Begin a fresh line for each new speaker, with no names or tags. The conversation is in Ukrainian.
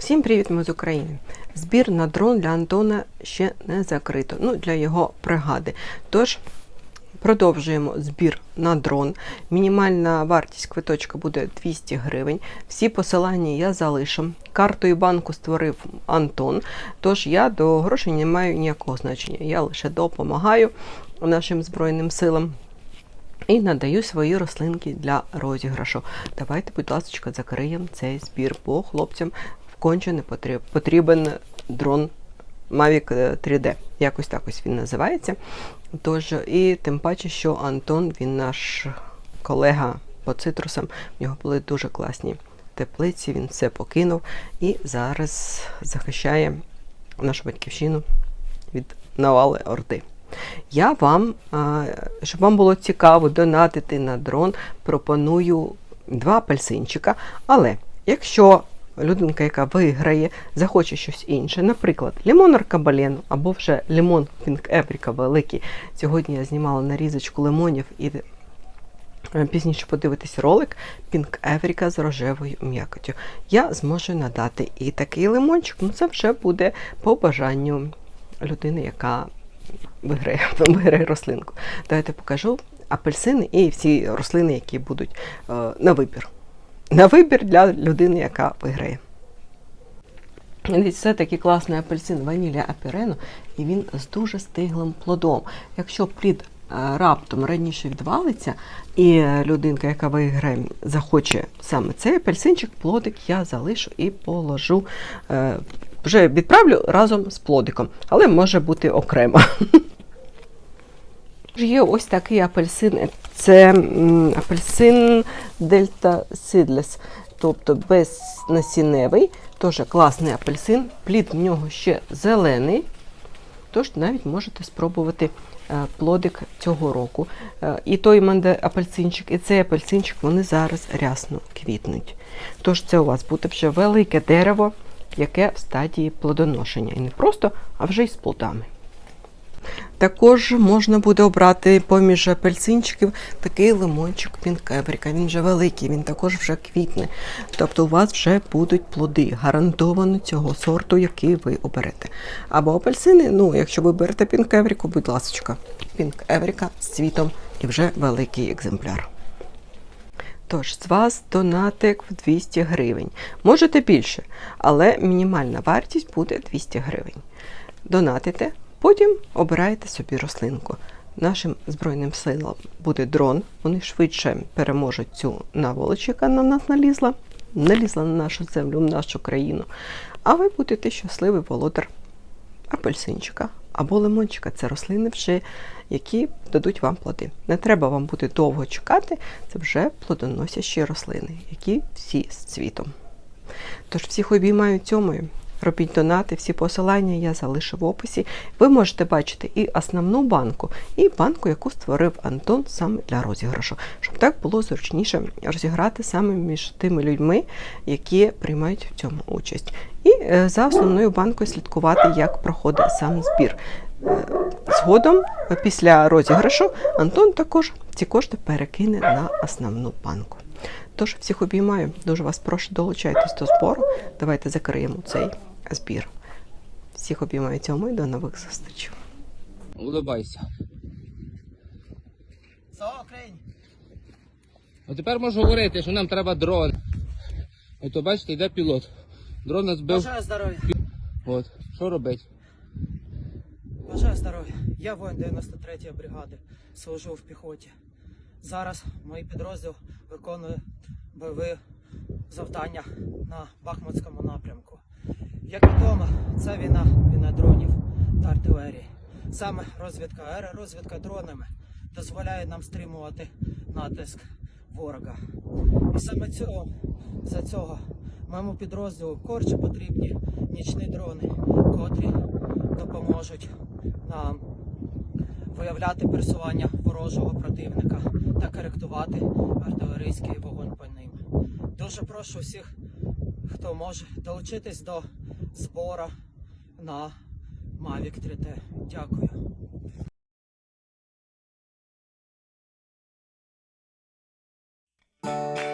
Всім привіт, ми з України. Збір на дрон для Антона ще не закрито. Ну, для його бригади. Тож продовжуємо збір на дрон. Мінімальна вартість квиточка буде 200 гривень. Всі посилання я залишу. Карту і банку створив Антон. Тож я до грошей не маю ніякого значення. Я лише допомагаю нашим Збройним силам. І надаю свої рослинки для розіграшу. Давайте, будь ласка, закриємо цей збір, бо хлопцям вконче не потріб- потрібен дрон Mavic е, 3D. Якось так ось він називається. Тож, і тим паче, що Антон, він наш колега по цитрусам, в нього були дуже класні теплиці, він все покинув і зараз захищає нашу батьківщину від навали Орди. Я вам, щоб вам було цікаво донатити на дрон, пропоную два апельсинчика. Але якщо людинка, яка виграє, захоче щось інше, наприклад, лимон аркабалену або вже лимон Пінк Епріка великий. Сьогодні я знімала нарізочку лимонів і е, пізніше подивитись ролик Пінк Евріка з рожевою м'якотю. Я зможу надати і такий лимончик, ну це вже буде по бажанню людини, яка виграє, виграє рослинку. Давайте покажу апельсини і всі рослини, які будуть е, на вибір. На вибір для людини, яка виграє. Це такий класний апельсин ванілля аперену, і він з дуже стиглим плодом. Якщо плід е, раптом раніше відвалиться, і людинка, яка виграє, захоче саме цей апельсинчик, плодик я залишу і положу. е, Вже відправлю разом з плодиком, але може бути окремо. Є ось такий апельсин. Це апельсин Дельта Seedless, тобто безнасінневий, теж класний апельсин. Плід в нього ще зелений, тож навіть можете спробувати е, плодик цього року. Е, І той апельсинчик, і цей апельсинчик вони зараз рясно квітнуть. Тож це у вас буде вже велике дерево, яке в стадії плодоношення. І не просто, а вже й з плодами. Також можна буде обрати поміж апельсинчиків такий лимончик пінкебріка. Він вже великий, він також вже квітне. Тобто у вас вже будуть плоди, гарантовано цього сорту, який ви оберете. Або апельсини, ну, якщо ви берете пінкевріку, будь ласка, пінкевріка з цвітом і вже великий екземпляр. Тож, з вас донатик в 200 гривень. Можете більше, але мінімальна вартість буде 200 гривень. Донатите, потім обираєте собі рослинку. Нашим Збройним силам буде дрон, вони швидше переможуть цю наволоч, яка на нас налізла, налізла на нашу землю, в нашу країну. А ви будете щасливий володар апельсинчика або лимончика. Це рослини, вже, які дадуть вам плоди. Не треба вам буде довго чекати, це вже плодоносящі рослини, які всі з цвітом. Тож всіх обіймаю цьомою. Робіть донати, всі посилання я залишу в описі. Ви можете бачити і основну банку, і банку, яку створив Антон саме для розіграшу, щоб так було зручніше розіграти саме між тими людьми, які приймають в цьому участь. І е, за основною банкою слідкувати, як проходить сам збір. Е, Згодом, е, після розіграшу, Антон також ці кошти перекине на основну банку. Тож всіх обіймаю. Дуже вас прошу, долучайтесь до збору. Давайте закриємо цей збір. Всіх обіймаю цьому і до нових зустрічей.
Улибайся. А тепер можу говорити, що нам треба дрон. Ото бачите, йде пілот. Дрон нас збив.
Бажаю здоров'я!
От. Що робить?
Бажаю здоров'я! Я воїн 93-ї бригади, служу в піхоті. Зараз мій підрозділ виконує бойові завдання на Бахмутському напрямку. Як відомо, це війна, війна дронів та артилерії. Саме розвідка аеророзвідка дронами дозволяє нам стримувати натиск ворога. І саме цього, за цього моєму підрозділу корче потрібні нічні дрони, котрі допоможуть нам виявляти пересування ворожого противника та коректувати артилерійський вогонь по ним. Дуже прошу всіх, хто може долучитись до збора на Mavic 3T. Дякую. Thank you.